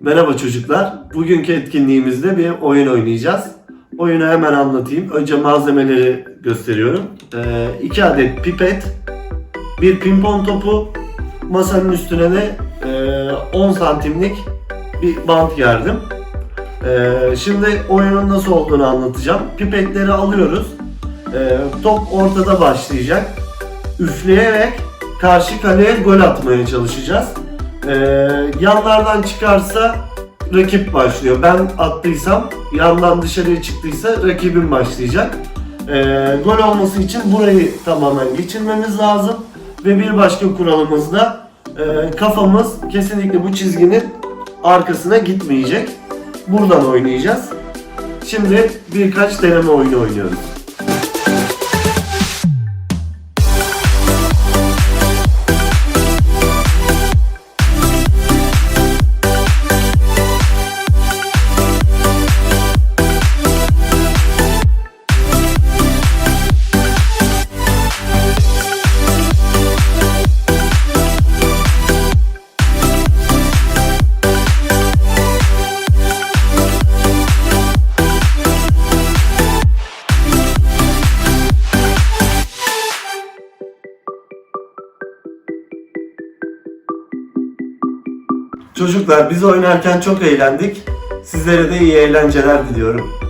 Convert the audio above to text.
Merhaba çocuklar. Bugünkü etkinliğimizde bir oyun oynayacağız. Oyunu hemen anlatayım. Önce malzemeleri gösteriyorum. Ee, iki adet pipet, bir pimpon topu, masanın üstüne de e, 10 santimlik bir bant gerdim. Ee, şimdi oyunun nasıl olduğunu anlatacağım. Pipetleri alıyoruz. Ee, top ortada başlayacak. Üfleyerek karşı kaleye gol atmaya çalışacağız. Ee, yanlardan çıkarsa rakip başlıyor. Ben attıysam yandan dışarıya çıktıysa rakibim başlayacak. Ee, gol olması için burayı tamamen geçirmemiz lazım. Ve bir başka kuralımız da e, kafamız kesinlikle bu çizginin arkasına gitmeyecek. Buradan oynayacağız. Şimdi birkaç deneme oyunu oynuyoruz. Çocuklar biz oynarken çok eğlendik. Sizlere de iyi eğlenceler diliyorum.